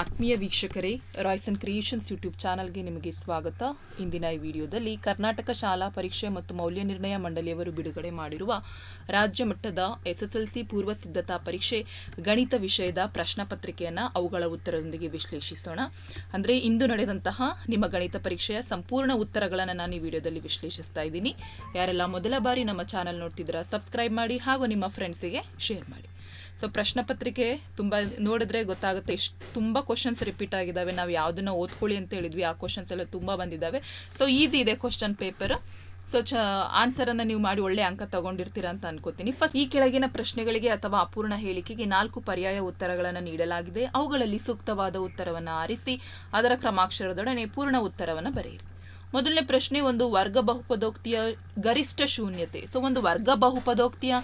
ಆತ್ಮೀಯ ವೀಕ್ಷಕರೇ Royson creations YouTube ಚಾನಲ್ಗೆ ನಿಮಗೆ ಸ್ವಾಗತ. ಇಂದಿನ ಈ ವಿಡಿಯೋದಲ್ಲಿ ಕರ್ನಾಟಕ ಶಾಲಾ ಪರೀಕ್ಷೆ ಮತ್ತು ಮೌಲ್ಯ ನಿರ್ಣಯ ಮಂಡಳಿಯವರು ಬಿಡುಗಡೆ ಮಾಡಿರುವ ರಾಜ್ಯ ಮಟ್ಟದ ಎಸ್ಎಸ್ಎಲ್ಸಿ ಪೂರ್ವ ಸಿದ್ಧತಾ ಪರೀಕ್ಷೆ ಗಣಿತ ವಿಷಯದ ಪ್ರಶ್ನೆ ಪತ್ರಿಕೆಯನ್ನು ಅವುಗಳ ಉತ್ತರದೊಂದಿಗೆ ವಿಶ್ಲೇಷಿಸೋಣ. ಅಂದರೆ ಇಂದು ನಡೆದಂತಹ ನಿಮ್ಮ ಗಣಿತ ಪರೀಕ್ಷೆಯ ಸಂಪೂರ್ಣ ಉತ್ತರಗಳನ್ನು ನಾನು ಈ ವಿಡಿಯೋದಲ್ಲಿ ವಿಶ್ಲೇಷಿಸ್ತಾ ಇದ್ದೀನಿ. ಯಾರೆಲ್ಲ ಮೊದಲ ಬಾರಿ ನಮ್ಮ ಚಾನಲ್ ನೋಡ್ತಿದ್ದೀರಾ ಸಬ್ಸ್ಕ್ರೈಬ್ ಮಾಡಿ ಹಾಗೂ ನಿಮ್ಮ ಫ್ರೆಂಡ್ಸಿಗೆ ಶೇರ್ ಮಾಡಿ. ಸೊ ಪ್ರಶ್ನೆ ಪತ್ರಿಕೆ ತುಂಬ ನೋಡಿದ್ರೆ ಗೊತ್ತಾಗುತ್ತೆ. ಎಷ್ಟು ತುಂಬ ಕ್ವಶನ್ಸ್ ರಿಪೀಟ್ ಆಗಿದ್ದಾವೆ. ನಾವು ಯಾವುದನ್ನ ಓದ್ಕೊಳ್ಳಿ ಅಂತ ಹೇಳಿದ್ವಿ. ಆ ಕ್ವಶನ್ಸ್ ಎಲ್ಲ ತುಂಬ ಬಂದಿದ್ದಾವೆ. ಸೊ ಈಸಿ ಇದೆ ಕ್ವಶನ್ ಪೇಪರ್ ಸೊ ಚ ಆನ್ಸರನ್ನು ನೀವು ಮಾಡಿ ಒಳ್ಳೆ ಅಂಕ ತಗೊಂಡಿರ್ತೀರಾ ಅಂತ ಅನ್ಕೋತೀನಿ. ಫಸ್ಟ್ ಈ ಕೆಳಗಿನ ಪ್ರಶ್ನೆಗಳಿಗೆ ಅಥವಾ ಅಪೂರ್ಣ ಹೇಳಿಕೆಗೆ ನಾಲ್ಕು ಪರ್ಯಾಯ ಉತ್ತರಗಳನ್ನು ನೀಡಲಾಗಿದೆ. ಅವುಗಳಲ್ಲಿ ಸೂಕ್ತವಾದ ಉತ್ತರವನ್ನು ಆರಿಸಿ, ಅದರ ಕ್ರಮಾಕ್ಷರದೊಡನೆ ಪೂರ್ಣ ಉತ್ತರವನ್ನು ಬರೆಯಿರಿ. ಮೊದಲನೇ ಪ್ರಶ್ನೆ ಒಂದು ವರ್ಗ ಬಹುಪದೋಕ್ತಿಯ ಗರಿಷ್ಠ ಶೂನ್ಯತೆ. ಸೊ ಒಂದು ವರ್ಗ ಬಹುಪದೋಕ್ತಿಯ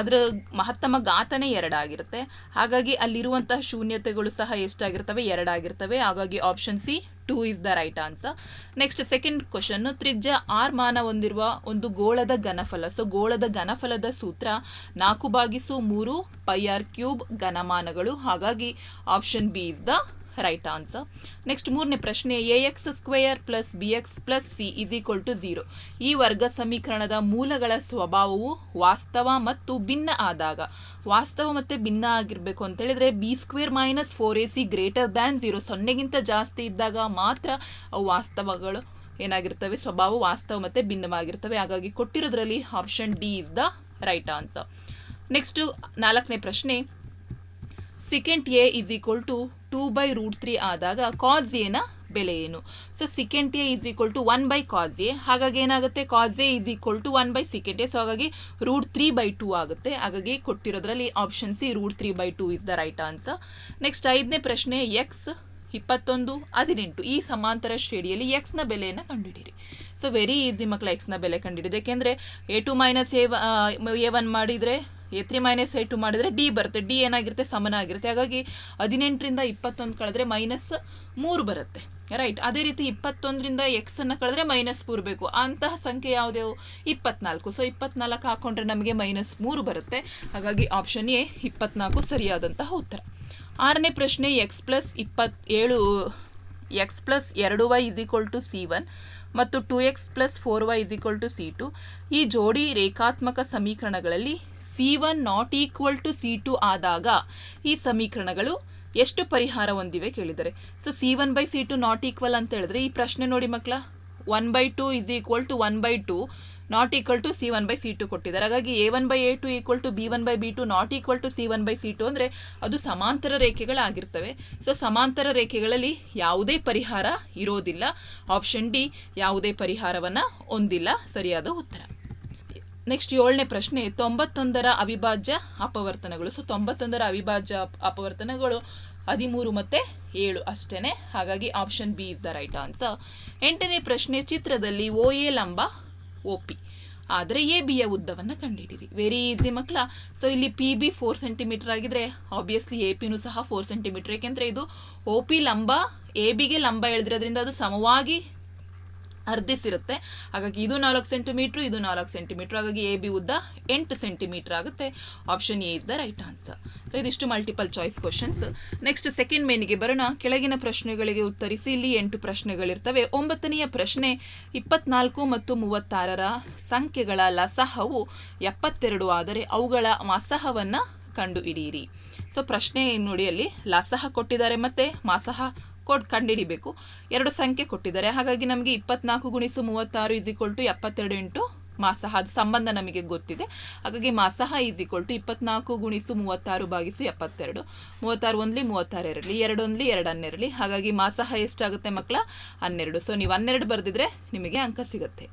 ಅದರ ಮಹತ್ತಮ ಗಾತನೇ ಎರಡಾಗಿರುತ್ತೆ. ಹಾಗಾಗಿ ಅಲ್ಲಿರುವಂತಹ ಶೂನ್ಯತೆಗಳು ಸಹ ಎಷ್ಟಾಗಿರ್ತವೆ? ಎರಡಾಗಿರ್ತವೆ. ಹಾಗಾಗಿ option C two is the right answer next second question ತ್ರಿಜ್ಯ ಆರ್ ಮಾನ ಹೊಂದಿರುವ ಒಂದು ಗೋಳದ ಘನಫಲ. ಸೊ ಗೋಳದ ಘನಫಲದ ಸೂತ್ರ ನಾಲ್ಕು ಬಾಗಿಸು ಮೂರು ಪೈ ಆರ್ ಕ್ಯೂಬ್ ಘನಮಾನಗಳು. ಹಾಗಾಗಿ option B is the right answer next ಮೂರನೇ ಪ್ರಶ್ನೆ A X square plus B X plus C is equal to zero ಈ ವರ್ಗ ಸಮೀಕರಣದ ಮೂಲಗಳ ಸ್ವಭಾವವು ವಾಸ್ತವ ಮತ್ತು ಭಿನ್ನ ಆದಾಗ. ವಾಸ್ತವ ಮತ್ತು ಭಿನ್ನ ಆಗಿರಬೇಕು ಅಂತ ಹೇಳಿದ್ರೆ B square minus four A C greater than zero ಸೊನ್ನೆಗಿಂತ ಜಾಸ್ತಿ ಇದ್ದಾಗ ಮಾತ್ರ ಅವು ವಾಸ್ತವಗಳು ಏನಾಗಿರ್ತವೆ? ಸ್ವಭಾವ ವಾಸ್ತವ ಮತ್ತು ಭಿನ್ನವಾಗಿರ್ತವೆ. ಹಾಗಾಗಿ ಕೊಟ್ಟಿರೋದ್ರಲ್ಲಿ option D is the right answer next ನಾಲ್ಕನೇ ಪ್ರಶ್ನೆ secant A is equal to two by root three ಆದಾಗ ಕಾಸ್ ಎನ ಬೆಲೆ ಏನು? So secant A is equal to one by cos A ಹಾಗಾಗಿ ಏನಾಗುತ್ತೆ? Cos A is equal to one by secant A so ಹಾಗಾಗಿ root three by two ಆಗುತ್ತೆ. ಹಾಗಾಗಿ ಕೊಟ್ಟಿರೋದ್ರಲ್ಲಿ option C root three by two is the right answer next ಐದನೇ ಪ್ರಶ್ನೆ X ಇಪ್ಪತ್ತೊಂದು, ಹದಿನೆಂಟು. ಈ ಸಮಾಂತರ ಶ್ರೇಣಿಯಲ್ಲಿ ಎಕ್ಸ್ನ ಬೆಲೆಯನ್ನು ಕಂಡುಹಿಡಿಯಿರಿ. ಸೊ ವೆರಿ ಈಸಿ ಮಕ್ಕಳ ಎಕ್ಸ್ನ ಬೆಲೆ ಕಂಡುಹಿಡಿದು. ಯಾಕೆಂದರೆ A two minus A A one ಮಾಡಿದರೆ A three minus A two ಮಾಡಿದರೆ ಡಿ ಬರುತ್ತೆ. ಡಿ ಏನಾಗಿರುತ್ತೆ? ಸಮನ ಆಗಿರುತ್ತೆ ಹಾಗಾಗಿ ಹದಿನೆಂಟರಿಂದ ಇಪ್ಪತ್ತೊಂದು ಕಳೆದ್ರೆ ಮೈನಸ್ ಮೂರು ಬರುತ್ತೆ. ರೈಟ್ ಅದೇ ರೀತಿ ಇಪ್ಪತ್ತೊಂದರಿಂದ ಎಕ್ಸ್ ಅನ್ನು ಕಳೆದ್ರೆ ಮೈನಸ್ ಮೂರು ಬೇಕು. ಅಂತಹ ಸಂಖ್ಯೆ ಯಾವುದೇ? ಇಪ್ಪತ್ನಾಲ್ಕು. ಸೊ ಇಪ್ಪತ್ನಾಲ್ಕು ಹಾಕೊಂಡ್ರೆ ನಮಗೆ ಮೈನಸ್ ಮೂರು ಬರುತ್ತೆ. ಹಾಗಾಗಿ ಆಪ್ಷನ್ ಎ ಇಪ್ಪತ್ನಾಲ್ಕು ಸರಿಯಾದಂತಹ ಉತ್ತರ. ಆರನೇ ಪ್ರಶ್ನೆ ಎಕ್ಸ್ ಪ್ಲಸ್ ಇಪ್ಪತ್ತೇಳು ಎಕ್ಸ್ ಪ್ಲಸ್ ಎರಡು Y is equal to C one ಮತ್ತು two X plus four Y is equal to C two ಈ ಜೋಡಿ ರೇಖಾತ್ಮಕ ಸಮೀಕರಣಗಳಲ್ಲಿ C one not equal to C two ಆದಾಗ ಈ ಸಮೀಕರಣಗಳು ಎಷ್ಟು ಪರಿಹಾರ ಹೊಂದಿವೆ ಕೇಳಿದರೆ. So C one by C two not equal ಅಂತ ಹೇಳಿದ್ರೆ ಈ ಪ್ರಶ್ನೆ ನೋಡಿ ಮಕ್ಕಳ. One by two is equal to one by two not equal to C one by C two ಕೊಟ್ಟಿದ್ದಾರೆ. ಹಾಗಾಗಿ A one by A two equal to B one by B two not equal to C one by C two ಅಂದರೆ ಅದು ಸಮಾಂತರ ರೇಖೆಗಳಾಗಿರ್ತವೆ. So ಸಮಾಂತರ ರೇಖೆಗಳಲ್ಲಿ ಯಾವುದೇ ಪರಿಹಾರ ಇರೋದಿಲ್ಲ. Option D ಯಾವುದೇ ಪರಿಹಾರವನ್ನು ಹೊಂದಿಲ್ಲ. ಸರಿಯಾದ ಉತ್ತರ. ನೆಕ್ಸ್ಟ್ ಏಳನೇ ಪ್ರಶ್ನೆ, ತೊಂಬತ್ತೊಂದರ ಅವಿಭಾಜ್ಯ ಅಪವರ್ತನಗಳು. ಸೊ ತೊಂಬತ್ತೊಂದರ ಅವಿಭಾಜ್ಯ ಅಪ- ಅಪವರ್ತನಗಳು ಹದಿಮೂರು ಮತ್ತು ಏಳು ಅಷ್ಟೇ ಹಾಗಾಗಿ option B is the right answer ಎಂಟನೇ ಪ್ರಶ್ನೆ, ಚಿತ್ರದಲ್ಲಿ ಓ ಎ ಲಂಬ ಒ ಪಿ ಆದರೆ ಎ ಬಿಯ ಉದ್ದವನ್ನು ಕಂಡುಹಿಡಿರಿ ವೆರಿ ಈಸಿ ಮಕ್ಕಳ. ಸೊ ಇಲ್ಲಿ ಪಿ ಬಿ ಫೋರ್ ಸೆಂಟಿಮೀಟರ್ ಆಗಿದ್ರೆ ಆಬ್ವಿಯಸ್ಲಿ ಎ ಪಿನೂ ಸಹ ಫೋರ್ ಸೆಂಟಿಮೀಟರ್ ಏಕೆಂದರೆ ಇದು ಓ ಪಿ ಲಂಬ ಎ ಬಿಗೆ ಲಂಬ ಎಳೆದಿರೋದ್ರಿಂದ ಅದು ಸಮವಾಗಿ ಅರ್ಧಿಸಿರುತ್ತೆ. ಹಾಗಾಗಿ ಇದು ನಾಲ್ಕು ಸೆಂಟಿಮೀಟ್ರ್ ಇದು ನಾಲ್ಕು ಸೆಂಟಿಮೀಟ್ರ್ ಹಾಗಾಗಿ ಎ ಬಿ ಉದ್ದ ಎಂಟು ಸೆಂಟಿಮೀಟರ್ ಆಗುತ್ತೆ. Option A is the right answer so ಇದಿಷ್ಟು multiple choice questions next second ಮೇನಿಗೆ ಬರೋಣ. ಕೆಳಗಿನ ಪ್ರಶ್ನೆಗಳಿಗೆ ಉತ್ತರಿಸಿ. ಇಲ್ಲಿ ಎಂಟು ಪ್ರಶ್ನೆಗಳಿರ್ತವೆ. ಒಂಬತ್ತನೆಯ ಪ್ರಶ್ನೆ, ಇಪ್ಪತ್ನಾಲ್ಕು ಮತ್ತು ಮೂವತ್ತಾರರ ಸಂಖ್ಯೆಗಳ ಲಸಹವು ಎಪ್ಪತ್ತೆರಡು ಆದರೆ ಅವುಗಳ ಮಸಹವನ್ನು ಕಂಡುಹಿಡಿಯಿರಿ. ಸೊ ಪ್ರಶ್ನೆ ನೋಡಿ ಅಲ್ಲಿ ಲಸಹ ಕೊಟ್ಟಿದ್ದಾರೆ ಮತ್ತು ಮಸಹ ಕೊಡ್ ಕಂಡುಹಿಡಿಬೇಕು ಎರಡು ಸಂಖ್ಯೆ ಕೊಟ್ಟಿದ್ದಾರೆ. ಹಾಗಾಗಿ ನಮಗೆ ಇಪ್ಪತ್ನಾಲ್ಕು ಗುಣಿಸು ಮೂವತ್ತಾರು ಇಸ್ ಈಕ್ವಲ್ ಟು ಎಪ್ಪತ್ತೆರಡು ಇಂಟು ಮಾಸಹ ಅದು ಸಂಬಂಧ ನಮಗೆ ಗೊತ್ತಿದೆ. ಹಾಗಾಗಿ ಮಾಸಹ ಈಸ್ ಈಕ್ವಲ್ ಟು ಇಪ್ಪತ್ನಾಲ್ಕು ಗುಣಿಸು ಮೂವತ್ತಾರು ಭಾಗಿಸು ಎಪ್ಪತ್ತೆರಡು. ಮೂವತ್ತಾರು ಒಂದ್ಲಿ ಮೂವತ್ತಾರು ಇರಲಿ ಎರಡು ಒಂದ್ಲಿ ಎರಡು ಹನ್ನೆರಡಲಿ. ಹಾಗಾಗಿ ಮಾಸಹ ಎಷ್ಟಾಗುತ್ತೆ ಮಕ್ಕಳ? ಹನ್ನೆರಡು. ಸೊ ನೀವು ಹನ್ನೆರಡು ಬರೆದಿದ್ರೆ ನಿಮಗೆ ಅಂಕ ಸಿಗುತ್ತೆ.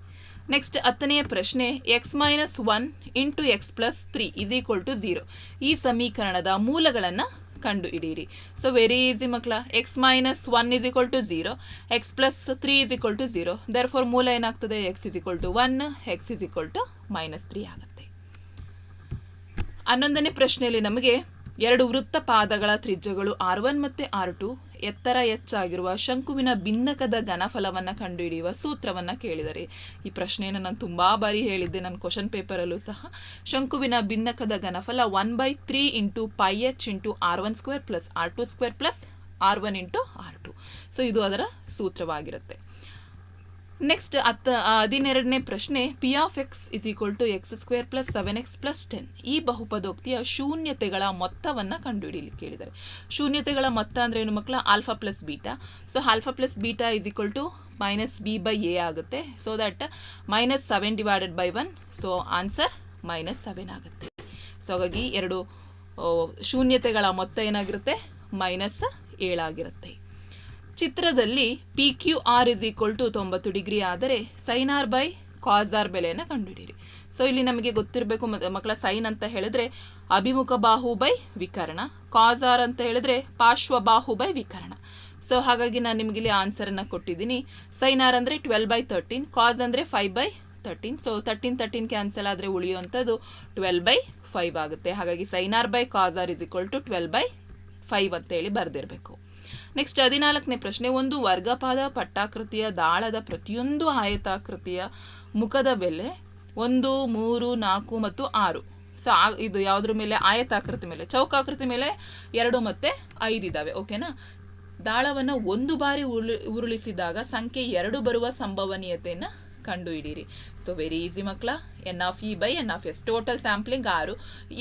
ನೆಕ್ಸ್ಟ್ ಹತ್ತನೆಯ ಪ್ರಶ್ನೆ X minus one into X plus three is equal to zero ಈ ಸಮೀಕರಣದ ಮೂಲಗಳನ್ನು ಕಂಡು ಹಿಡಿಯಿರಿ ಸೊ ವೆರಿ ಈಸಿ ಮಕ್ಕಳ. X minus one is equal to zero X plus three is equal to zero therefore ಮೂಲ ಏನಾಗ್ತದೆ? X is equal to one X is equal to minus three ಆಗುತ್ತೆ. ಹನ್ನೊಂದನೇ ಪ್ರಶ್ನೆಯಲ್ಲಿ ನಮಗೆ ಎರಡು ವೃತ್ತ ಪಾದಗಳ ತ್ರಿಜ್ಯಗಳು ಆರ್ ಒನ್ ಮತ್ತು ಆರ್ ಟು ಎತ್ತರ ಹೆಚ್ಚಾಗಿರುವ ಶಂಕುವಿನ ಭಿನ್ನಕದ ಘನಫಲವನ್ನ ಕಂಡುಹಿಡಿಯುವ ಸೂತ್ರವನ್ನು ಕೇಳಿದರೆ ಈ ಪ್ರಶ್ನೆಯನ್ನು ನಾನು ತುಂಬ ಬಾರಿ ಹೇಳಿದ್ದೆ ನನ್ನ ಕ್ವಶನ್ ಪೇಪರಲ್ಲೂ ಸಹ. ಶಂಕುವಿನ ಭಿನ್ನಕದ ಘನಫಲ one by three into pi H into R one square plus R two square plus R one into R two so ಇದು ಅದರ ಸೂತ್ರವಾಗಿರುತ್ತೆ. ನೆಕ್ಸ್ಟ್ ಹತ್ತ ಹದಿನೆರಡನೇ ಪ್ರಶ್ನೆ P of X is equal to X square plus seven X plus ten ಈ ಬಹುಪದೋಕ್ತಿಯ ಶೂನ್ಯತೆಗಳ ಮೊತ್ತವನ್ನು ಕಂಡುಹಿಡಿಯಲಿಕ್ಕೆ ಕೇಳಿದ್ದಾರೆ ಶೂನ್ಯತೆಗಳ ಮೊತ್ತ ಅಂದರೆ ಏನು ಮಕ್ಕಳ alpha plus beta so alpha plus beta is equal to minus B by A ಆಗುತ್ತೆ. So that minus seven divided by one so answer minus seven ಆಗುತ್ತೆ. ಸೊ ಹಾಗಾಗಿ ಎರಡು ಶೂನ್ಯತೆಗಳ ಮೊತ್ತ ಏನಾಗಿರುತ್ತೆ? ಮೈನಸ್ ಏಳಾಗಿರುತ್ತೆ. ಚಿತ್ರದಲ್ಲಿ P Q R is equal to ತೊಂಬತ್ತು ಡಿಗ್ರಿ ಆದರೆ sine R by cos R ಬೆಲೆಯನ್ನು ಕಂಡುಹಿಡಿಯಿರಿ. ಸೊ ಇಲ್ಲಿ ನಮಗೆ ಗೊತ್ತಿರಬೇಕು ಮಕ್ಕಳ ಸೈನ್ ಅಂತ ಹೇಳಿದ್ರೆ ಅಭಿಮುಖ ಬಾಹು ಬೈ ವಿಕರಣ ಕಾಸ್ ಆರ್ ಅಂತ ಹೇಳಿದ್ರೆ ಪಾರ್ಶ್ವ ಬಾಹು ಬೈ ವಿಕರಣ. ಸೊ ಹಾಗಾಗಿ ನಾನು ನಿಮಗೆ ಇಲ್ಲಿ ಆನ್ಸರನ್ನು ಕೊಟ್ಟಿದ್ದೀನಿ. ಸೈನ್ ಆರ್ ಅಂದರೆ ಟ್ವೆಲ್ ಬೈ ತರ್ಟೀನ್ ಕಾಸ್ ಅಂದರೆ five by thirteen so thirteen thirteen cancel ಆದರೆ ಉಳಿಯುವಂಥದ್ದು ಟ್ವೆಲ್ ಬೈ ಫೈವ್ ಆಗುತ್ತೆ. ಹಾಗಾಗಿ sine R by cos R is equal to twelve by five ಅಂತೇಳಿ ಬರೆದಿರಬೇಕು. ನೆಕ್ಸ್ಟ್ ಹದಿನಾಲ್ಕನೇ ಪ್ರಶ್ನೆ, ಒಂದು ವರ್ಗಪಾದ ಪಟ್ಟಾಕೃತಿಯ ದಾಳದ ಪ್ರತಿಯೊಂದು ಆಯತಾಕೃತಿಯ ಮುಖದ ಬೆಲೆ ಒಂದು, ಮೂರು, ನಾಲ್ಕು ಮತ್ತು ಆರು. ಸೊ ಇದು ಯಾವುದ್ರ ಮೇಲೆ? ಆಯತಾಕೃತಿ ಮೇಲೆ. ಚೌಕಾಕೃತಿ ಮೇಲೆ ಎರಡು ಮತ್ತೆ ಐದು ಇದ್ದಾವೆ ಓಕೆನಾ ದಾಳವನ್ನು ಒಂದು ಬಾರಿ ಉರುಳಿ, ಉರುಳಿಸಿದಾಗ ಸಂಖ್ಯೆ ಎರಡು ಬರುವ ಸಂಭವನೀಯತೆಯನ್ನು ಕಂಡುಹಿಡೀರಿ ಸೊ ವೆರಿ ಈಸಿ ಮಕ್ಕಳ. N of E by N of S total sampling ಆರು.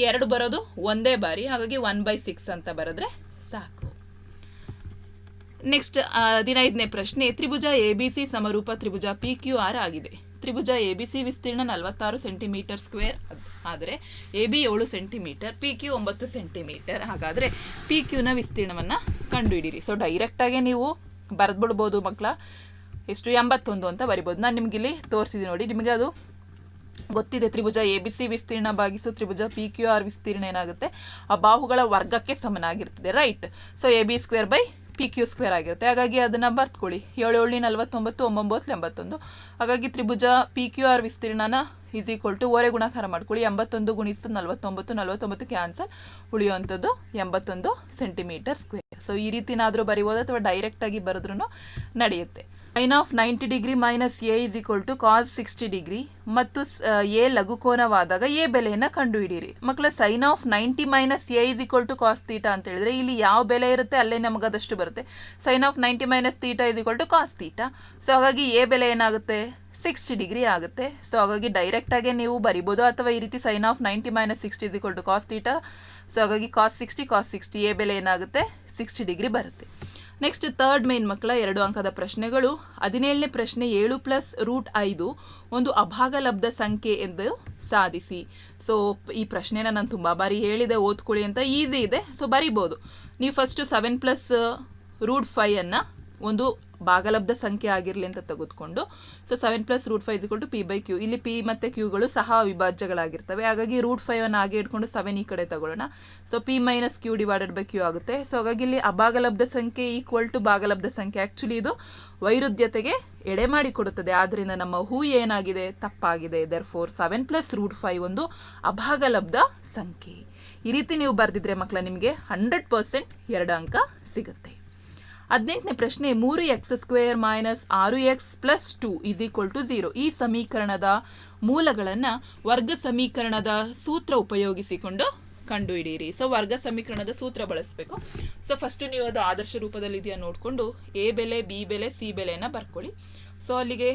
ಎರಡು ಬರೋದು ಒಂದೇ ಬಾರಿ, ಹಾಗಾಗಿ ಒನ್ ಬೈ ಸಿಕ್ಸ್ ಅಂತ ಬರೆದ್ರೆ ಸಾಕು. ನೆಕ್ಸ್ಟ್ ಹದಿನೈದನೇ ಪ್ರಶ್ನೆ, ತ್ರಿಭುಜ ಎ ಬಿ ಸಿ ಸಮರೂಪ ತ್ರಿಭುಜ ಪಿ ಕ್ಯೂ ಆರ್ ಆಗಿದೆ. ತ್ರಿಭುಜ ಎ ಬಿ ಸಿ ವಿಸ್ತೀರ್ಣ ನಲವತ್ತಾರು ಸೆಂಟಿಮೀಟರ್ ಸ್ಕ್ವೇರ್ ಆದರೆ ಎ ಬಿ ಏಳು ಸೆಂಟಿಮೀಟರ್ ಪಿ ಕ್ಯೂ ಒಂಬತ್ತು ಸೆಂಟಿಮೀಟರ್. ಹಾಗಾದರೆ ಪಿ ಕ್ಯೂನ ವಿಸ್ತೀರ್ಣವನ್ನು ಕಂಡುಹಿಡೀರಿ. ಸೊ ಡೈರೆಕ್ಟಾಗೆ ನೀವು ಬರೆದ್ಬಿಡ್ಬೋದು ಮಕ್ಕಳ ಎಷ್ಟು? ಎಂಬತ್ತೊಂದು ಅಂತ ಬರಿಬೋದು. ನಾನು ನಿಮ್ಗೆ ಇಲ್ಲಿ ತೋರಿಸಿದೆ ನೋಡಿ. ನಿಮಗೆ ಅದು ಗೊತ್ತಿದೆ. ತ್ರಿಭುಜ ಎ ಬಿ ಸಿ ವಿಸ್ತೀರ್ಣ ಭಾಗಿಸು ತ್ರಿಭುಜ ಪಿ ಕ್ಯೂ ಆರ್ ವಿಸ್ತೀರ್ಣ ಏನಾಗುತ್ತೆ? ಆ ಬಾಹುಗಳ ವರ್ಗಕ್ಕೆ ಸಮನಾಗಿರ್ತದೆ right so A B square by P Q square ಆಗಿರುತ್ತೆ. ಹಾಗಾಗಿ ಅದನ್ನು ಬರ್ತ್ಕೊಳ್ಳಿ ಏಳು ಏಳು ನಲವತ್ತೊಂಬತ್ತು ಒಂಬೊಂಬತ್ತು ಎಂಬತ್ತೊಂದು. ಹಾಗಾಗಿ ತ್ರಿಭುಜ ಪಿ ಕ್ಯೂ ಆರ್ ವಿಸ್ತೀರ್ಣನ ಈಸ್ ಈಕ್ವಲ್ ಟು ಓರೆ ಗುಣಾಕಾರ ಮಾಡ್ಕೊಳ್ಳಿ. ಎಂಬತ್ತೊಂದು ಗುಣಿಸು ನಲವತ್ತೊಂಬತ್ತು ನಲವತ್ತೊಂಬತ್ತು ಕ್ಯಾನ್ಸರ್ ಉಳಿಯುವಂಥದ್ದು ಎಂಬತ್ತೊಂದು ಸೆಂಟಿಮೀಟರ್ ಸ್ಕ್ವೇರ್ ಸೊ ಈ ರೀತಿನಾದರೂ ಬರಿಬೋದು ಅಥವಾ ಡೈರೆಕ್ಟಾಗಿ ಬರೆದ್ರೂ ನಡೆಯುತ್ತೆ. Sine of ninety degree minus A is equal to cos sixty degree ಮತ್ತು ಎ ಲಘುಕೋನವಾದಾಗ ಎ ಬೆಲೆಯನ್ನು ಕಂಡುಹಿಡಿಯಿರಿ. ಮಕ್ಕಳ sine of ninety minus A is equal to cos theta ಅಂತ ಹೇಳಿದ್ರೆ ಇಲ್ಲಿ ಯಾವ ಬೆಲೆ ಇರುತ್ತೆ ಅಲ್ಲೇ ನಮಗೆ ಅದಷ್ಟು ಬರುತ್ತೆ. Sine of ninety minus theta is equal to cos theta so ಹಾಗಾಗಿ ಎ ಬೆಲೆ ಏನಾಗುತ್ತೆ? ಸಿಕ್ಸ್ಟಿ ಡಿಗ್ರಿ ಆಗುತ್ತೆ. ಸೊ ಹಾಗಾಗಿ ಡೈರೆಕ್ಟಾಗೆ ನೀವು ಬರಿಬೋದು ಅಥವಾ ಈ ರೀತಿ sine of ninety minus sixty is equal to cos theta so ಹಾಗಾಗಿ cos sixty cos sixty A ಬೆಲೆ ಏನಾಗುತ್ತೆ? ಸಿಕ್ಸ್ಟಿ ಡಿಗ್ರಿ ಬರುತ್ತೆ. ನೆಕ್ಸ್ಟ್ ತರ್ಡ್ ಮೇನ್ ಮಕ್ಕಳ ಎರಡು ಅಂಕದ ಪ್ರಶ್ನೆಗಳು. ಹದಿನೇಳನೇ ಪ್ರಶ್ನೆ ಏಳು ಪ್ಲಸ್ ರೂಟ್ ಐದು. ಒಂದು ಅಭಾಗಲಬ್ಧ ಸಂಖ್ಯೆ ಎಂದು ಸಾಧಿಸಿ. ಸೊ ಈ ಪ್ರಶ್ನೆನ ನಾನು ತುಂಬ ಬಾರಿ ಹೇಳಿದೆ, ಓದ್ಕೊಳ್ಳಿ ಅಂತ ಈಸಿ ಇದೆ. ಸೊ ಬರಿಬೋದು. ನೀವು ಫಸ್ಟು ಸೆವೆನ್ ಪ್ಲಸ್ ರೂಟ್ ಫೈವನ್ನು ಒಂದು ಭಾಗಲಬ್ಧ ಸಂಖ್ಯೆ ಆಗಿರಲಿ ಅಂತ ತೆಗೆದುಕೊಂಡು so seven plus root five to P by Q ಇಲ್ಲಿ ಪಿ ಮತ್ತು ಕ್ಯೂಗಳು ಸಹ ಅವಿಭಾಜ್ಯಗಳಾಗಿರ್ತವೆ. ಹಾಗಾಗಿ ರೂಟ್ ಫೈವ್ ಅನ್ನು ಹಾಗೆ ಇಟ್ಕೊಂಡು ಸೆವೆನ್ ಈ ಕಡೆ ತಗೊಳ್ಳೋಣ. So P minus Q divided by Q ಆಗುತ್ತೆ. ಸೊ ಹಾಗಾಗಿ ಇಲ್ಲಿ ಅಭಾಗಲಬ್ಧ ಸಂಖ್ಯೆ ಈಕ್ವಲ್ ಟು ಭಾಗಲಬ್ಧ ಸಂಖ್ಯೆ. ಆ್ಯಕ್ಚುಲಿ ಇದು ವೈರುಧ್ಯತೆಗೆ ಎಡೆ ಮಾಡಿಕೊಡುತ್ತದೆ ಆದ್ದರಿಂದ ನಮ್ಮ ಹೂ ಏನಾಗಿದೆ? ತಪ್ಪಾಗಿದೆ. Therefore seven plus root five ಒಂದು ಅಭಾಗಲಬ್ಧ ಸಂಖ್ಯೆ. ಈ ರೀತಿ ನೀವು ಬರೆದಿದ್ರೆ ಮಕ್ಕಳ, ನಿಮಗೆ ಹಂಡ್ರೆಡ್ ಪರ್ಸೆಂಟ್ ಎರಡು ಅಂಕ ಸಿಗುತ್ತೆ. ಹದಿನೆಂಟನೇ ಪ್ರಶ್ನೆ, ಮೂರು ಎಕ್ಸ್ ಸ್ಕ್ವೇರ್ ಮೈನಸ್ ಆರು X plus two is equal to zero ಈ ಸಮೀಕರಣದ ಮೂಲಗಳನ್ನು ವರ್ಗ ಸಮೀಕರಣದ ಸೂತ್ರ ಉಪಯೋಗಿಸಿಕೊಂಡು ಕಂಡುಹಿಡಿಯಿರಿ. ಸೊ ವರ್ಗ ಸಮೀಕರಣದ ಸೂತ್ರ ಬಳಸಬೇಕು. ಸೊ ಫಸ್ಟ್ ನೀವು ಅದು ಆದರ್ಶ ರೂಪದಲ್ಲಿ ಇದೆಯಾ ನೋಡಿಕೊಂಡು ಎ ಬೆಲೆ ಬಿ ಬೆಲೆ ಸಿ ಬೆಲೆಯನ್ನು ಬರ್ಕೊಳ್ಳಿ. ಸೊ ಅಲ್ಲಿಗೆ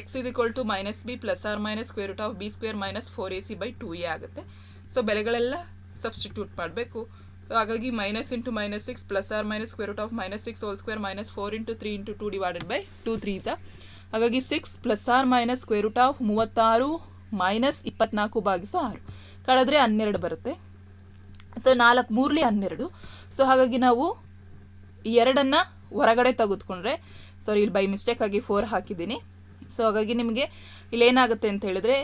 X is equal to minus B plus or minus square root of B square minus four A C by two A ಆಗುತ್ತೆ. ಸೊ ಬೆಲೆಗಳೆಲ್ಲ ಸಬ್ಸ್ಟಿಟ್ಯೂಟ್ ಮಾಡಬೇಕು. ಹಾಗಾಗಿ minus into minus six plus or minus square root of minus six whole square minus four into three into two divided by two ತ್ರೀಸ ಹಾಗಾಗಿ six plus or minus square root of ಮೂವತ್ತಾರು minus ಇಪ್ಪತ್ನಾಲ್ಕು ಭಾಗಿಸು ಆರು. ಕಳೆದ್ರೆ ಹನ್ನೆರಡು ಬರುತ್ತೆ. So ನಾಲ್ಕು ಮೂರ್ಲಿ ಹನ್ನೆರಡು. ಸೊ ಹಾಗಾಗಿ ನಾವು ಎರಡನ್ನು ಹೊರಗಡೆ ತೆಗೆದುಕೊಂಡ್ರೆ ಸಾರಿ ಇಲ್ಲಿ ಬೈ ಮಿಸ್ಟೇಕ್ ಆಗಿ ಫೋರ್ ಹಾಕಿದ್ದೀನಿ. ಸೊ ಹಾಗಾಗಿ ನಿಮಗೆ ಇಲ್ಲಿ ಏನಾಗುತ್ತೆ ಅಂತ ಹೇಳಿದ್ರೆ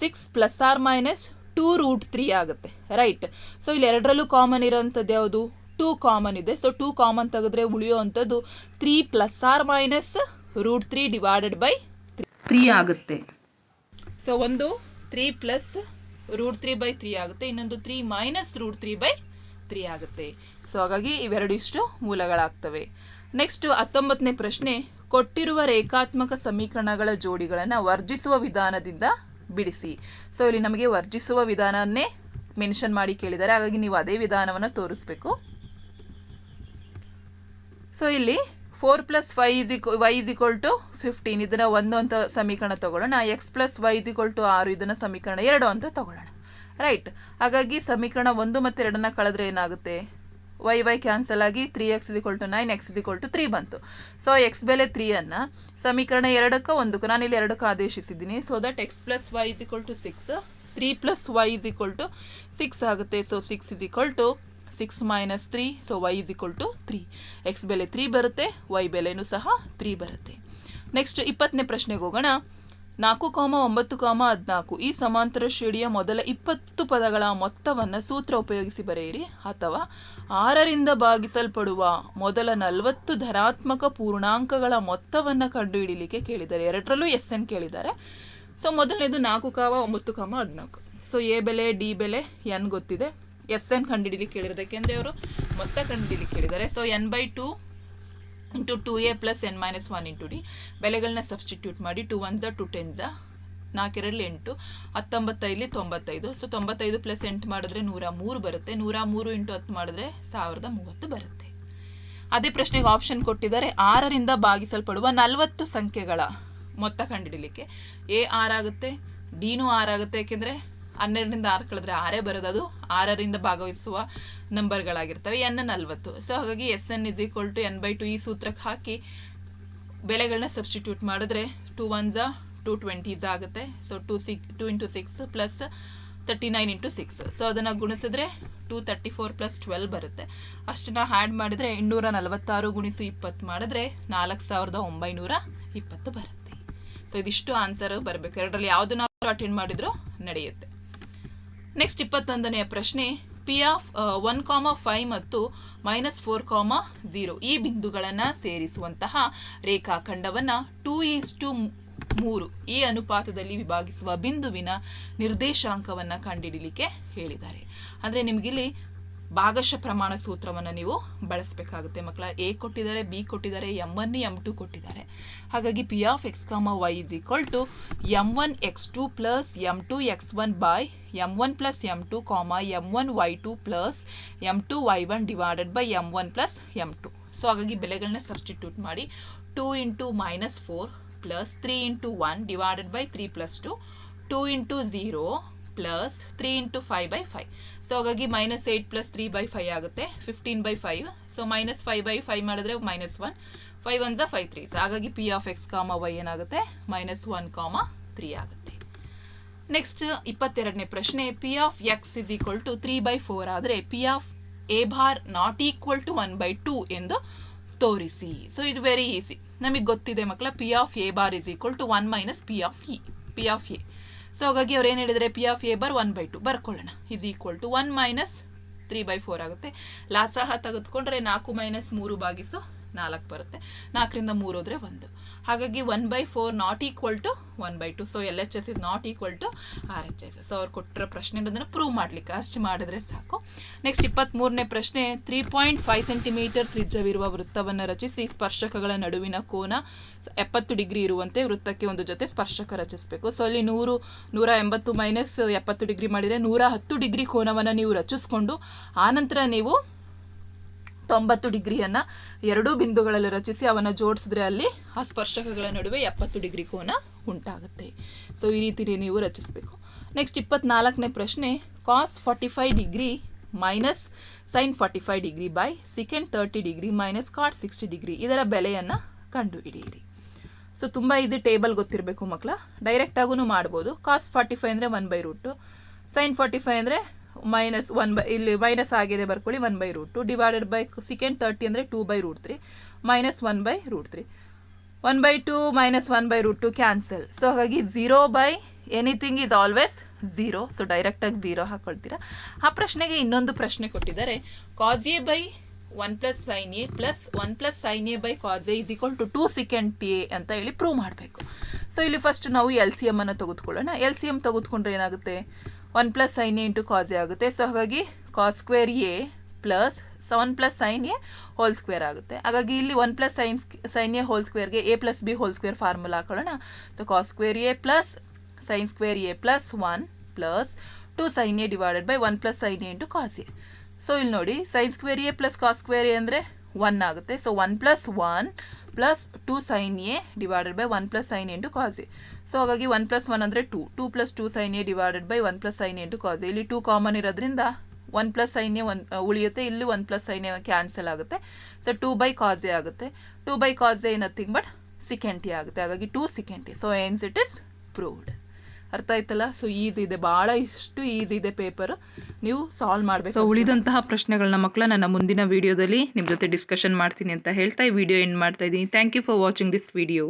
six plus or minus two root three ಆಗುತ್ತೆ ರೈಟ್ ಸೊ ಇಲ್ಲಿ ಎರಡರಲ್ಲೂ ಕಾಮನ್ ಇರೋಂಥದ್ದು ಯಾವುದು? ಟೂ ಕಾಮನ್ ಇದೆ. ಸೊ ಟೂ ಕಾಮನ್ ತೆಗೆದ್ರೆ ಉಳಿಯುವಂಥದ್ದು three plus or minus root three divided by three ಆಗುತ್ತೆ. ಸೊ ಒಂದು three plus root three by three ಆಗುತ್ತೆ. ಇನ್ನೊಂದು three minus root three by three ಆಗುತ್ತೆ. ಸೊ ಹಾಗಾಗಿ ಇವೆರಡು ಇಷ್ಟು ಮೂಲಗಳಾಗ್ತವೆ. ನೆಕ್ಸ್ಟ್ ಹತ್ತೊಂಬತ್ತನೇ ಪ್ರಶ್ನೆ, ಕೊಟ್ಟಿರುವ ರೇಖಾತ್ಮಕ ಸಮೀಕರಣಗಳ ಜೋಡಿಗಳನ್ನು ವರ್ಜಿಸುವ ವಿಧಾನದಿಂದ ಬಿಡಿಸಿ. ಸೊ ಇಲ್ಲಿ ನಮಗೆ ವರ್ಜಿಸುವ ವಿಧಾನವನ್ನೇ ಮೆನ್ಷನ್ ಮಾಡಿ ಕೇಳಿದ್ದಾರೆ. ಹಾಗಾಗಿ ನೀವು ಅದೇ ವಿಧಾನವನ್ನು ತೋರಿಸ್ಬೇಕು. ಸೊ ಇಲ್ಲಿ four plus five is y is equal to fifteen ಇದನ್ನು ಒಂದು ಅಂತ ಸಮೀಕರಣ ತೊಗೊಳ್ಳೋಣ. X plus y is equal to ಆರು. ಇದನ್ನು ಸಮೀಕರಣ ಎರಡು ಅಂತ ತೊಗೊಳ್ಳೋಣ. ರೈಟ್ ಹಾಗಾಗಿ ಸಮೀಕರಣ ಒಂದು ಮತ್ತು ಎರಡನ್ನ ಕಳೆದ್ರೆ ಏನಾಗುತ್ತೆ? ವೈ ವೈ ಕ್ಯಾನ್ಸಲ್ ಆಗಿ three x equal to nine x equal to three ಬಂತು. ಸೊ ಎಕ್ಸ್ ಬೆಲೆ ತ್ರೀಯನ್ನು ಸಮೀಕರಣ ಎರಡಕ್ಕೆ ನಾನು ಇಲ್ಲಿ ಎರಡಕ್ಕೆ ಆದೇಶಿಸಿದ್ದೀನಿ. So that x plus y is equal to six three plus y is equal to six ಆಗುತ್ತೆ. So six is equal to six minus three so y is equal to three x ಬೆಲೆ three ಬರುತ್ತೆ Y ಬೆಲೆನೂ ಸಹ three ಬರುತ್ತೆ. Next ಇಪ್ಪತ್ತನೇ ಪ್ರಶ್ನೆಗೆ ಹೋಗೋಣ. ನಾಲ್ಕು ಕಾಮ, ಒಂಬತ್ತು ಕಾಮ, ಹದಿನಾಲ್ಕು. ಈ ಸಮಾಂತರ ಶ್ರೇಣಿಯ ಮೊದಲ ಇಪ್ಪತ್ತು ಪದಗಳ ಮೊತ್ತವನ್ನು ಸೂತ್ರ ಉಪಯೋಗಿಸಿ ಬರೆಯಿರಿ. ಅಥವಾ ಆರರಿಂದ ಭಾಗಿಸಲ್ಪಡುವ ಮೊದಲ ನಲವತ್ತು ಧನಾತ್ಮಕ ಪೂರ್ಣಾಂಕಗಳ ಮೊತ್ತವನ್ನು ಕಂಡುಹಿಡಿಲಿಕ್ಕೆ ಕೇಳಿದ್ದಾರೆ ಎರಡರಲ್ಲೂ ಎಸ್ ಎನ್ ಕೇಳಿದ್ದಾರೆ. ಸೊ ಮೊದಲನೇದು ನಾಲ್ಕು ಕಾಮ, ಒಂಬತ್ತು ಕಾಮ, ಹದಿನಾಲ್ಕು. ಸೊ ಎ ಬೆಲೆ, ಡಿ ಬೆಲೆ, ಎನ್ ಗೊತ್ತಿದೆ. ಎಸ್ ಎನ್ ಕಂಡುಹಿಡಿಲಿಕ್ಕೆ ಕೇಳಿರೋದಕ್ಕೆ ಅಂದರೆ ಅವರು ಮೊತ್ತ ಕಂಡುಹಿಡಿಲಿಕ್ಕೆ ಕೇಳಿದ್ದಾರೆ. So n by two into two a plus n minus one into d ಬೆಲೆಗಳನ್ನ ಸಬ್ಸ್ಟಿಟ್ಯೂಟ್ ಮಾಡಿ ಟು ಒನ್ಸ ಟು ಟೆನ್ ಝ ನಾಲ್ಕೆರಡಲ್ಲಿ ಎಂಟು, ಹತ್ತೊಂಬತ್ತೈದಲಿ ತೊಂಬತ್ತೈದು. ಸೊ ತೊಂಬತ್ತೈದು ಪ್ಲಸ್ ಎಂಟು ಮಾಡಿದ್ರೆ ನೂರ ಮೂರು ಬರುತ್ತೆ. ನೂರ ಮೂರು ಇಂಟು ಹತ್ತು ಮಾಡಿದ್ರೆ ಸಾವಿರದ ಮೂವತ್ತು ಬರುತ್ತೆ. ಅದೇ ಪ್ರಶ್ನೆಗೆ ಆಪ್ಷನ್ ಕೊಟ್ಟಿದ್ದಾರೆ. ಆರರಿಂದ ಭಾಗಿಸಲ್ಪಡುವ ನಲವತ್ತು ಸಂಖ್ಯೆಗಳ ಮೊತ್ತ ಕಂಡುಹಿಡಿಲಿಕ್ಕೆ. ಎ ಆರ್ ಆಗುತ್ತೆ ಡಿನೂ ಆರ್ ಆಗುತ್ತೆ. ಯಾಕೆಂದರೆ ಹನ್ನೆರಡರಿಂದ ಆರು ಕಳೆದ್ರೆ ಆರೇ ಬರೋದು. ಅದು ಆರರಿಂದ ಭಾಗವಹಿಸುವ ನಂಬರ್ಗಳಾಗಿರ್ತವೆ. ಎನ್ ನಲ್ವತ್ತು. ಸೊ ಹಾಗಾಗಿ S N is equal to N by two ಈ ಸೂತ್ರಕ್ಕೆ ಹಾಕಿ ಬೆಲೆಗಳನ್ನ ಸಬ್ಸ್ಟಿಟ್ಯೂಟ್ ಮಾಡಿದ್ರೆ ಟೂ ಒನ್ ಟೂ ಟ್ವೆಂಟೀಸ್ ಆಗುತ್ತೆ. So two six two into six plus thirty nine into six. So ಅದನ್ನು ಗುಣಿಸಿದ್ರೆ two thirty four plus twelve ಬರುತ್ತೆ. ಅಷ್ಟನ್ನ ಆ್ಯಡ್ ಮಾಡಿದರೆ ಇನ್ನೂರ ನಲವತ್ತಾರು ಗುಣಿಸು ಇಪ್ಪತ್ತು ಮಾಡಿದ್ರೆ ನಾಲ್ಕು ಸಾವಿರದ ಒಂಬೈನೂರ ಇಪ್ಪತ್ತು ಬರುತ್ತೆ. ಸೊ ಇದಿಷ್ಟು ಆನ್ಸರ್ ಬರಬೇಕು. ಎರಡರಲ್ಲಿ ಯಾವುದನ್ನಾದರೂ ಅಟೆಂಡ್ ಮಾಡಿದ್ರು ನಡೆಯುತ್ತೆ. ನೆಕ್ಸ್ಟ್ ಇಪ್ಪತ್ತೊಂದನೆಯ ಪ್ರಶ್ನೆ P of one comma five ಮತ್ತು ಮೈನಸ್ ಫೋರ್ ಕಾಮ ಝೀರೋ ಈ ಬಿಂದುಗಳನ್ನು ಸೇರಿಸುವಂತಹ ರೇಖಾಖಂಡವನ್ನು ಟೂ ಈಸ್ ಟು ಮೂರು ಈ ಅನುಪಾತದಲ್ಲಿ ವಿಭಾಗಿಸುವ ಬಿಂದುವಿನ ನಿರ್ದೇಶಾಂಕವನ್ನು ಕಂಡುಹಿಡಿಲಿಕ್ಕೆ ಹೇಳಿದ್ದಾರೆ. ಅಂದರೆ ನಿಮಗಿಲ್ಲಿ ಭಾಗಶಃ ಪ್ರಮಾಣ ಸೂತ್ರವನ್ನು ನೀವು ಬಳಸಬೇಕಾಗುತ್ತೆ ಮಕ್ಕಳ. ಎ ಕೊಟ್ಟಿದ್ದಾರೆ, ಬಿ ಕೊಟ್ಟಿದ್ದಾರೆ ಎಂ ಒನ್ ಎಂ ಟು ಕೊಟ್ಟಿದ್ದಾರೆ. ಹಾಗಾಗಿ P of x comma y is equal to m one x two plus m two x one by m one plus m two comma m one y two plus m two y one divided by m one plus m two. So, ಹಾಗಾಗಿ ಬೆಲೆಗಳನ್ನ substitute ಮಾಡಿ. Two into minus four plus three into one divided by three plus two. Two into zero plus three into five by five so ಹಾಗಾಗಿ minus eight plus three by five ಆಗುತ್ತೆ. Fifteen by five so minus five by five ಮಾಡಿದ್ರೆ minus one five one ಝ five three ಹಾಗಾಗಿ P of x comma y ಏನಾಗುತ್ತೆ? Minus one comma three ಆಗುತ್ತೆ. Next ಇಪ್ಪತ್ತೆರಡನೇ ಪ್ರಶ್ನೆ. P of x is equal to three by four ಆದರೆ P of A bar not equal to one by two ಎಂದು ತೋರಿಸಿ. So ಇದು very easy ನಮಗೆ ಗೊತ್ತಿದೆ ಮಕ್ಕಳ P of A bar is equal to one minus P of E P of A so ಹಾಗಾಗಿ ಅವ್ರು ಏನು ಹೇಳಿದರೆ P of A bar one by two ಬರ್ಕೊಳ್ಳೋಣ. Is equal to one minus three by four ಆಗುತ್ತೆ. ಲಾಸಹ ತೆಗೆದುಕೊಂಡ್ರೆ ನಾಲ್ಕು minus ಮೂರು ಬಾಗಿಸು ನಾಲ್ಕು ಬರುತ್ತೆ. ನಾಲ್ಕರಿಂದ ಮೂರು ಹೋದರೆ ಒಂದು. ಹಾಗಾಗಿ one by four not equal to one by two so L H S is not equal to R H S so ಅವ್ರು ಕೊಟ್ಟಿರೋ ಪ್ರಶ್ನೆ ಅದನ್ನು ಪ್ರೂವ್ ಮಾಡಲಿಕ್ಕೆ ಅಷ್ಟು ಮಾಡಿದ್ರೆ ಸಾಕು. ನೆಕ್ಸ್ಟ್ ಇಪ್ಪತ್ತ್ಮೂರನೇ ಪ್ರಶ್ನೆ ತ್ರೀ ಪಾಯಿಂಟ್ ಫೈವ್ ಸೆಂಟಿಮೀಟರ್ ತ್ರಿಜ್ಯವಿರುವ ವೃತ್ತವನ್ನು ರಚಿಸಿ ಸ್ಪರ್ಶಕಗಳ ನಡುವಿನ ಕೋನ ಎಪ್ಪತ್ತು ಡಿಗ್ರಿ ಇರುವಂತೆ ವೃತ್ತಕ್ಕೆ ಒಂದು ಜೊತೆ ಸ್ಪರ್ಶಕ ರಚಿಸಬೇಕು. ಸೊ ಅಲ್ಲಿ ನೂರು, ನೂರ ಎಂಬತ್ತು ಮೈನಸ್ ಎಪ್ಪತ್ತು ಡಿಗ್ರಿ ಮಾಡಿದರೆ ನೂರ ಹತ್ತು ಡಿಗ್ರಿ ಕೋನವನ್ನು ನೀವು ರಚಿಸ್ಕೊಂಡು ಆನಂತರ ನೀವು ತೊಂಬತ್ತು ಡಿಗ್ರಿಯನ್ನು ಎರಡೂ ಬಿಂದುಗಳಲ್ಲಿ ರಚಿಸಿ ಅವನ್ನು ಜೋಡಿಸಿದ್ರೆ ಅಲ್ಲಿ ಆ ಸ್ಪರ್ಶಕಗಳ ನಡುವೆ ಎಪ್ಪತ್ತು ಡಿಗ್ರಿ ಕೋನ ಉಂಟಾಗುತ್ತೆ. ಸೊ ಈ ರೀತಿ ನೀವು ರಚಿಸಬೇಕು. ನೆಕ್ಸ್ಟ್ ಇಪ್ಪತ್ನಾಲ್ಕನೇ ಪ್ರಶ್ನೆ cos forty five degree minus sine forty five degree by second thirty degree minus cot sixty degree, ಇದರ ಬೆಲೆಯನ್ನು ಕಂಡುಹಿಡಿಯಿರಿ. ಸೊ ತುಂಬ ಇದು ಟೇಬಲ್ ಗೊತ್ತಿರಬೇಕು ಮಕ್ಕಳ. ಡೈರೆಕ್ಟಾಗೂ ಮಾಡ್ಬೋದು. ಕಾಸ್ ಫಾರ್ಟಿ ಫೈವ್ ಅಂದರೆ one by root sine forty five ಅಂದರೆ ಮೈನಸ್ ಒನ್ ಬೈ ಇಲ್ಲಿ ಮೈನಸ್ ಆಗಿದೆ ಬರ್ಕೊಳ್ಳಿ one by root two divided by second thirty ಅಂದರೆ two by root three minus one by root three one by two minus one by root two cancel so ಹಾಗಾಗಿ zero by anything is always zero so ಡೈರೆಕ್ಟಾಗಿ zero ಹಾಕ್ಕೊಳ್ತೀರಾ ಆ ಪ್ರಶ್ನೆಗೆ ಇನ್ನೊಂದು ಪ್ರಶ್ನೆ ಕೊಟ್ಟಿದ್ದಾರೆ. Cos A by one plus sine A plus one plus sine A by cos A is equal to two second A ಅಂತ ಹೇಳಿ ಪ್ರೂವ್ ಮಾಡಬೇಕು. ಸೊ ಇಲ್ಲಿ ಫಸ್ಟ್ ನಾವು ಎಲ್ ಸಿ ಎಮ್ಮನ್ನು ತೆಗೆದುಕೊಳ್ಳೋಣ. ಎಲ್ ಸಿ ಎಂ ತೆಗೆದುಕೊಂಡ್ರೆ ಏನಾಗುತ್ತೆ? One plus sine A into cos A ಆಗುತ್ತೆ. So ಹಾಗಾಗಿ cos square A plus one plus sine A whole square ಆಗುತ್ತೆ. ಹಾಗಾಗಿ ಇಲ್ಲಿ one plus sine sine A whole ಸ್ಕ್ವೇರ್ಗೆ A plus B whole square formula ಹಾಕೊಳ್ಳೋಣ. So cos square A plus sine square A plus one plus two sine A divided by one plus sine A into cos A. So ಇಲ್ಲಿ ನೋಡಿ sine square A plus cos square A ಅಂದರೆ one ಆಗುತ್ತೆ. So one plus one plus two sine A divided by one plus sine into cos A. So ಹಾಗಾಗಿ one plus one ಅಂದರೆ two two plus two sine A divided by one plus sine into cos ಇಲ್ಲಿ two common ಇರೋದ್ರಿಂದ one plus sine A one ಉಳಿಯುತ್ತೆ. ಇಲ್ಲಿ one plus sine A cancel ಆಗುತ್ತೆ. So two by cos A ಆಗುತ್ತೆ. Two by cos A nothing but secant ಆಗುತ್ತೆ. ಹಾಗಾಗಿ two secant so hence it is proved ಅರ್ಥ ಆಯ್ತಲ್ಲ? So easy ಇದೆ. ಭಾಳ ಇಷ್ಟು ಈಸಿ ಇದೆ ಪೇಪರ್ ನೀವು ಸಾಲ್ವ್ ಮಾಡಬೇಕು ಸೊ ಉಳಿದಂತಹ ಪ್ರಶ್ನೆಗಳನ್ನ ಮಕ್ಕಳ ನನ್ನ ಮುಂದಿನ ವಿಡಿಯೋದಲ್ಲಿ ನಿಮ್ಮ ಜೊತೆ ಡಿಸ್ಕಷನ್ ಮಾಡ್ತೀನಿ ಅಂತ ಹೇಳ್ತಾ ಈ ವಿಡಿಯೋ ಎಂಡ್ ಮಾಡ್ತಾ ಇದ್ದೀನಿ. Thank you for watching this video